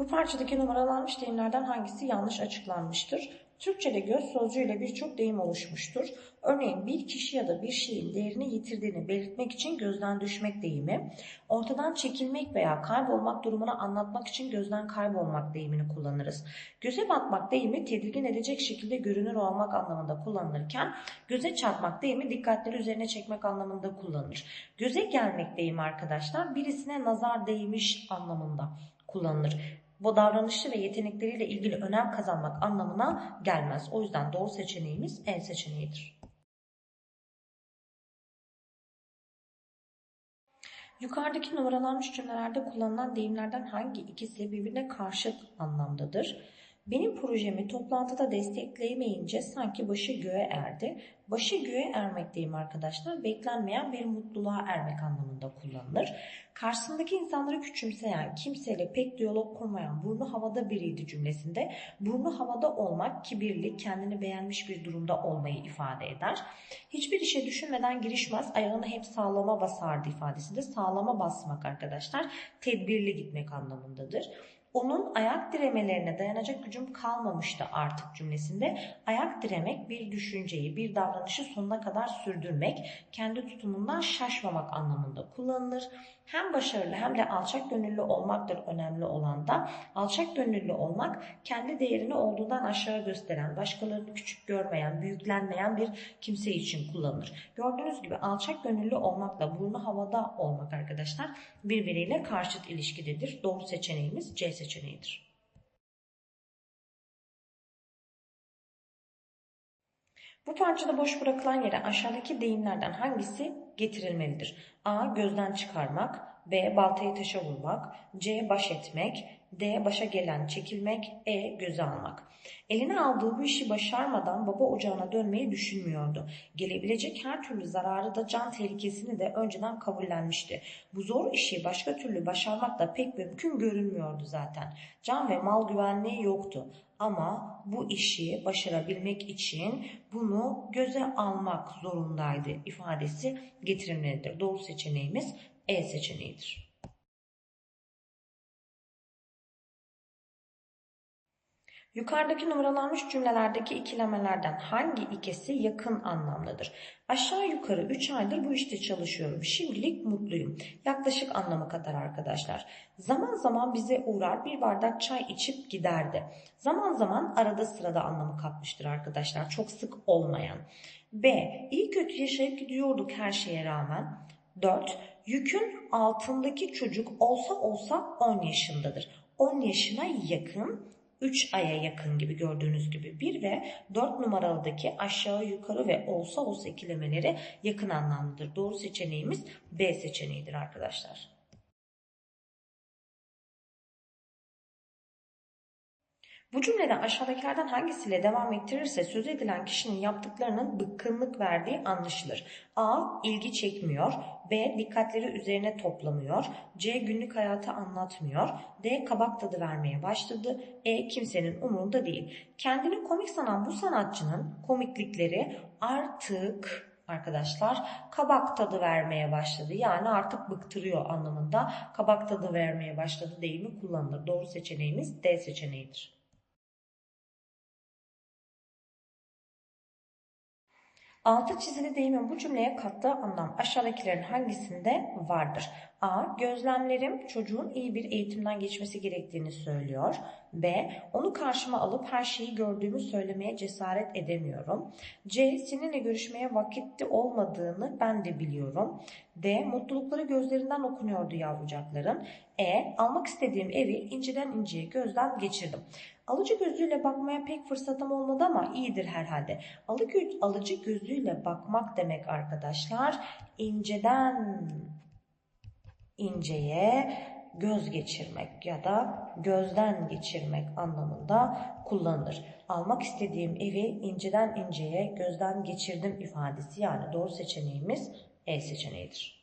Bu parçadaki numaralanmış deyimlerden hangisi yanlış açıklanmıştır? Türkçe'de göz sözcüğüyle birçok deyim oluşmuştur. Örneğin bir kişi ya da bir şeyin değerini yitirdiğini belirtmek için gözden düşmek deyimi, ortadan çekilmek veya kaybolmak durumunu anlatmak için gözden kaybolmak deyimini kullanırız. Göze batmak deyimi tedirgin edecek şekilde görünür olmak anlamında kullanılırken, göze çarpmak deyimi dikkatleri üzerine çekmek anlamında kullanılır. Göze gelmek deyimi arkadaşlar birisine nazar değmiş anlamında kullanılır bu davranışı ve yetenekleriyle ilgili önem kazanmak anlamına gelmez. O yüzden doğru seçeneğimiz E seçeneğidir. Yukarıdaki numaralanmış cümlelerde kullanılan deyimlerden hangi ikisi birbirine karşıt anlamdadır? Benim projemi toplantıda destekleyemeyince sanki başı göğe erdi. Başı göğe ermek deyim arkadaşlar beklenmeyen bir mutluluğa ermek anlamında kullanılır. Karşısındaki insanları küçümseyen, kimseyle pek diyalog kurmayan, burnu havada biriydi cümlesinde burnu havada olmak kibirli, kendini beğenmiş bir durumda olmayı ifade eder. Hiçbir işe düşünmeden girişmez, ayağını hep sağlama basardı ifadesinde. Sağlama basmak arkadaşlar tedbirli gitmek anlamındadır. Onun ayak diremelerine dayanacak gücüm kalmamıştı artık cümlesinde. Ayak diremek bir düşünceyi, bir davranışı sonuna kadar sürdürmek, kendi tutumundan şaşmamak anlamında kullanılır. Hem başarılı hem de alçak gönüllü olmaktır önemli olan da. Alçak gönüllü olmak kendi değerini olduğundan aşağı gösteren, başkalarını küçük görmeyen, büyüklenmeyen bir kimse için kullanılır. Gördüğünüz gibi alçak gönüllü olmakla burnu havada olmak arkadaşlar birbiriyle karşıt ilişkidedir. Doğru seçeneğimiz C seçeneğidir. Bu parçada boş bırakılan yere aşağıdaki deyimlerden hangisi getirilmelidir? A. Gözden çıkarmak. B. Baltayı taşa vurmak. C. Baş etmek. D. Başa gelen çekilmek. E. Göze almak. Eline aldığı bu işi başarmadan baba ocağına dönmeyi düşünmüyordu. Gelebilecek her türlü zararı da can tehlikesini de önceden kabullenmişti. Bu zor işi başka türlü başarmak da pek mümkün görünmüyordu zaten. Can ve mal güvenliği yoktu. Ama bu işi başarabilmek için bunu göze almak zorundaydı ifadesi getirilmelidir. Doğru seçeneğimiz E seçeneğidir. Yukarıdaki numaralanmış cümlelerdeki ikilemelerden hangi ikisi yakın anlamdadır? Aşağı yukarı 3 aydır bu işte çalışıyorum. Şimdilik mutluyum. Yaklaşık anlamı kadar arkadaşlar. Zaman zaman bize uğrar bir bardak çay içip giderdi. Zaman zaman arada sırada anlamı kapmıştır arkadaşlar. Çok sık olmayan. B. İyi kötü yaşayıp gidiyorduk her şeye rağmen. 4. Yükün altındaki çocuk olsa olsa 10 yaşındadır. 10 yaşına yakın 3 aya yakın gibi gördüğünüz gibi 1 ve 4 numaralıdaki aşağı yukarı ve olsa olsa ikilemeleri yakın anlamlıdır. Doğru seçeneğimiz B seçeneğidir arkadaşlar. Bu cümlede aşağıdakilerden hangisiyle devam ettirirse söz edilen kişinin yaptıklarının bıkkınlık verdiği anlaşılır. A. ilgi çekmiyor. B. Dikkatleri üzerine toplamıyor. C. Günlük hayatı anlatmıyor. D. Kabak tadı vermeye başladı. E. Kimsenin umurunda değil. Kendini komik sanan bu sanatçının komiklikleri artık arkadaşlar kabak tadı vermeye başladı. Yani artık bıktırıyor anlamında kabak tadı vermeye başladı deyimi kullanılır. Doğru seçeneğimiz D seçeneğidir. Altı çizili deyimin bu cümleye kattığı anlam aşağıdakilerin hangisinde vardır? A. Gözlemlerim çocuğun iyi bir eğitimden geçmesi gerektiğini söylüyor. B. Onu karşıma alıp her şeyi gördüğümü söylemeye cesaret edemiyorum. C. Seninle görüşmeye vakitli olmadığını ben de biliyorum. D. Mutlulukları gözlerinden okunuyordu yavrucakların. E. Almak istediğim evi inceden inceye gözden geçirdim. Alıcı gözüyle bakmaya pek fırsatım olmadı ama iyidir herhalde. Alıcı, alıcı gözüyle bakmak demek arkadaşlar. inceden inceye göz geçirmek ya da gözden geçirmek anlamında kullanılır. Almak istediğim evi inceden inceye gözden geçirdim ifadesi yani doğru seçeneğimiz E seçeneğidir.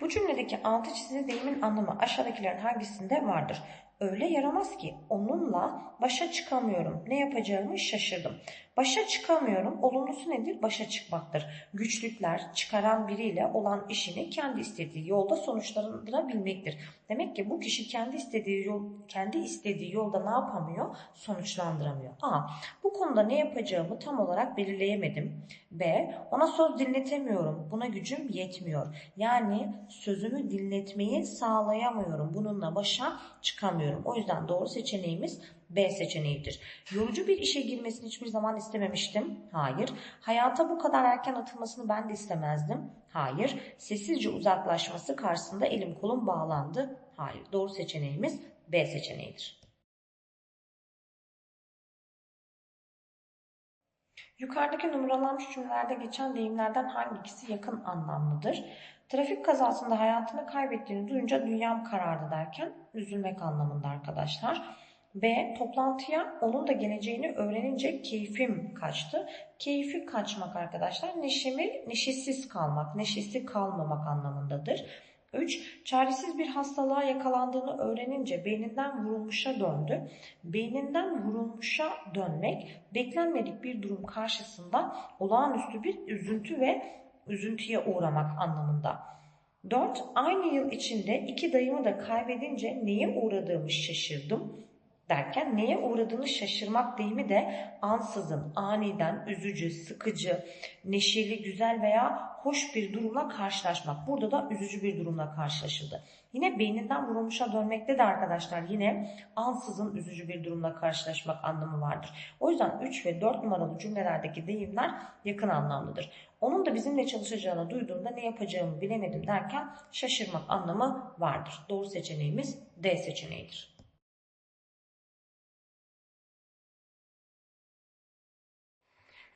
Bu cümledeki altı çizili deyimin anlamı aşağıdakilerin hangisinde vardır? Öyle yaramaz ki onunla başa çıkamıyorum. Ne yapacağımı şaşırdım. Başa çıkamıyorum. Olumlusu nedir? Başa çıkmaktır. Güçlükler çıkaran biriyle olan işini kendi istediği yolda sonuçlandırabilmektir. Demek ki bu kişi kendi istediği yol, kendi istediği yolda ne yapamıyor? Sonuçlandıramıyor. A. Bu konuda ne yapacağımı tam olarak belirleyemedim. B. Ona söz dinletemiyorum. Buna gücüm yetmiyor. Yani sözümü dinletmeyi sağlayamıyorum. Bununla başa çıkamıyorum. O yüzden doğru seçeneğimiz B seçeneğidir. Yorucu bir işe girmesini hiçbir zaman istememiştim. Hayır. Hayata bu kadar erken atılmasını ben de istemezdim. Hayır. Sessizce uzaklaşması karşısında elim kolum bağlandı. Hayır. Doğru seçeneğimiz B seçeneğidir. Yukarıdaki numaralanmış cümlelerde geçen deyimlerden hangisi yakın anlamlıdır? Trafik kazasında hayatını kaybettiğini duyunca dünyam karardı derken üzülmek anlamında arkadaşlar. B. Toplantıya onun da geleceğini öğrenince keyfim kaçtı. Keyfi kaçmak arkadaşlar neşemi, neşesiz kalmak, neşesi kalmamak anlamındadır. 3. Çaresiz bir hastalığa yakalandığını öğrenince beyninden vurulmuşa döndü. Beyninden vurulmuşa dönmek beklenmedik bir durum karşısında olağanüstü bir üzüntü ve üzüntüye uğramak anlamında. 4. Aynı yıl içinde iki dayımı da kaybedince neye uğradığımı şaşırdım derken neye uğradığını şaşırmak deyimi de ansızın, aniden, üzücü, sıkıcı, neşeli, güzel veya hoş bir durumla karşılaşmak. Burada da üzücü bir durumla karşılaşıldı. Yine beyninden vurulmuşa dönmekte de arkadaşlar yine ansızın üzücü bir durumla karşılaşmak anlamı vardır. O yüzden 3 ve 4 numaralı cümlelerdeki deyimler yakın anlamlıdır. Onun da bizimle çalışacağını duyduğumda ne yapacağımı bilemedim derken şaşırmak anlamı vardır. Doğru seçeneğimiz D seçeneğidir.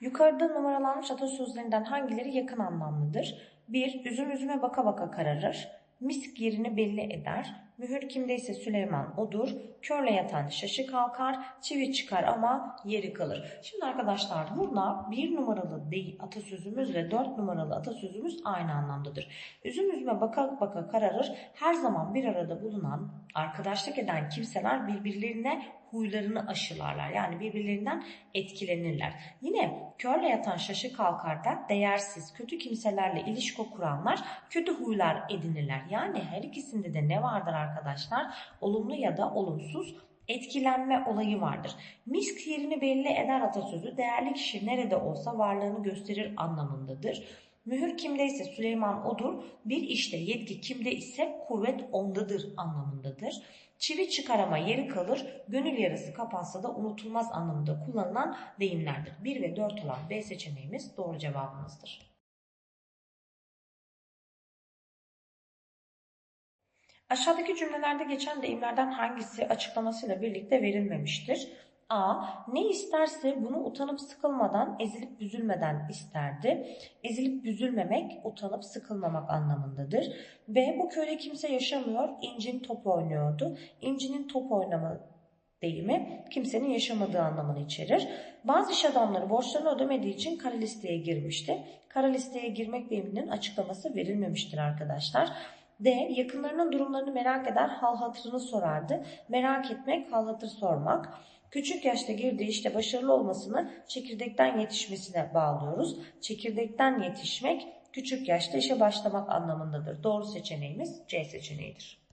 Yukarıda numaralanmış atasözlerinden hangileri yakın anlamlıdır? 1. Üzüm üzüme baka baka kararır. Misk yerini belli eder. Mühür kimdeyse Süleyman odur. Körle yatan şaşı kalkar. Çivi çıkar ama yeri kalır. Şimdi arkadaşlar burada bir numaralı değil atasözümüzle dört numaralı atasözümüz aynı anlamdadır. Üzüm üzüme baka baka kararır. Her zaman bir arada bulunan, arkadaşlık eden kimseler birbirlerine huylarını aşılarlar. Yani birbirlerinden etkilenirler. Yine körle yatan şaşı kalkarda değersiz, kötü kimselerle ilişki kuranlar kötü huylar edinirler. Yani her ikisinde de ne vardır arkadaşlar? Olumlu ya da olumsuz etkilenme olayı vardır. Misk yerini belli eder atasözü değerli kişi nerede olsa varlığını gösterir anlamındadır. Mühür kimdeyse Süleyman odur, bir işte yetki kimde ise kuvvet ondadır anlamındadır. Çivi çıkarama yeri kalır, gönül yarası kapansa da unutulmaz anlamında kullanılan deyimlerdir. 1 ve 4 olan B seçeneğimiz doğru cevabımızdır. Aşağıdaki cümlelerde geçen deyimlerden hangisi açıklamasıyla birlikte verilmemiştir? A. Ne isterse bunu utanıp sıkılmadan, ezilip büzülmeden isterdi. Ezilip büzülmemek, utanıp sıkılmamak anlamındadır. B. Bu köyde kimse yaşamıyor, incin top oynuyordu. İncinin top oynama deyimi kimsenin yaşamadığı anlamını içerir. Bazı iş adamları borçlarını ödemediği için kara listeye girmişti. Kara listeye girmek deyiminin açıklaması verilmemiştir arkadaşlar. D. Yakınlarının durumlarını merak eder, hal hatırını sorardı. Merak etmek, hal hatır sormak. Küçük yaşta girdiği işte başarılı olmasını çekirdekten yetişmesine bağlıyoruz. Çekirdekten yetişmek küçük yaşta işe başlamak anlamındadır. Doğru seçeneğimiz C seçeneğidir.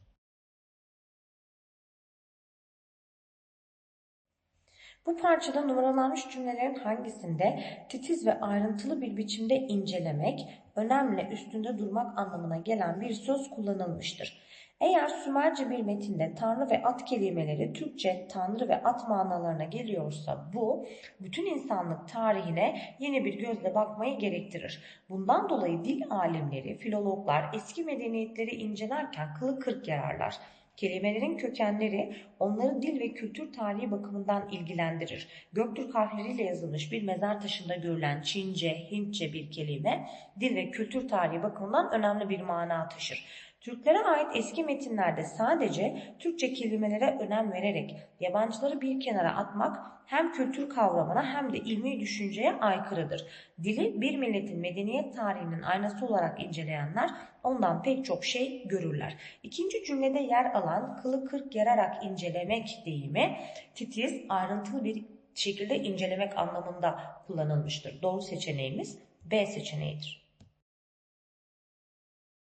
Bu parçada numaralanmış cümlelerin hangisinde titiz ve ayrıntılı bir biçimde incelemek, önemli üstünde durmak anlamına gelen bir söz kullanılmıştır. Eğer Sümerce bir metinde tanrı ve at kelimeleri Türkçe tanrı ve at manalarına geliyorsa bu bütün insanlık tarihine yeni bir gözle bakmayı gerektirir. Bundan dolayı dil alimleri, filologlar eski medeniyetleri incelerken kılı kırk yararlar. Kelimelerin kökenleri onları dil ve kültür tarihi bakımından ilgilendirir. Göktürk harfleriyle yazılmış bir mezar taşında görülen Çince, Hintçe bir kelime dil ve kültür tarihi bakımından önemli bir mana taşır. Türklere ait eski metinlerde sadece Türkçe kelimelere önem vererek yabancıları bir kenara atmak hem kültür kavramına hem de ilmi düşünceye aykırıdır. Dili bir milletin medeniyet tarihinin aynası olarak inceleyenler ondan pek çok şey görürler. İkinci cümlede yer alan kılı kırk yararak incelemek deyimi titiz, ayrıntılı bir şekilde incelemek anlamında kullanılmıştır. Doğru seçeneğimiz B seçeneğidir.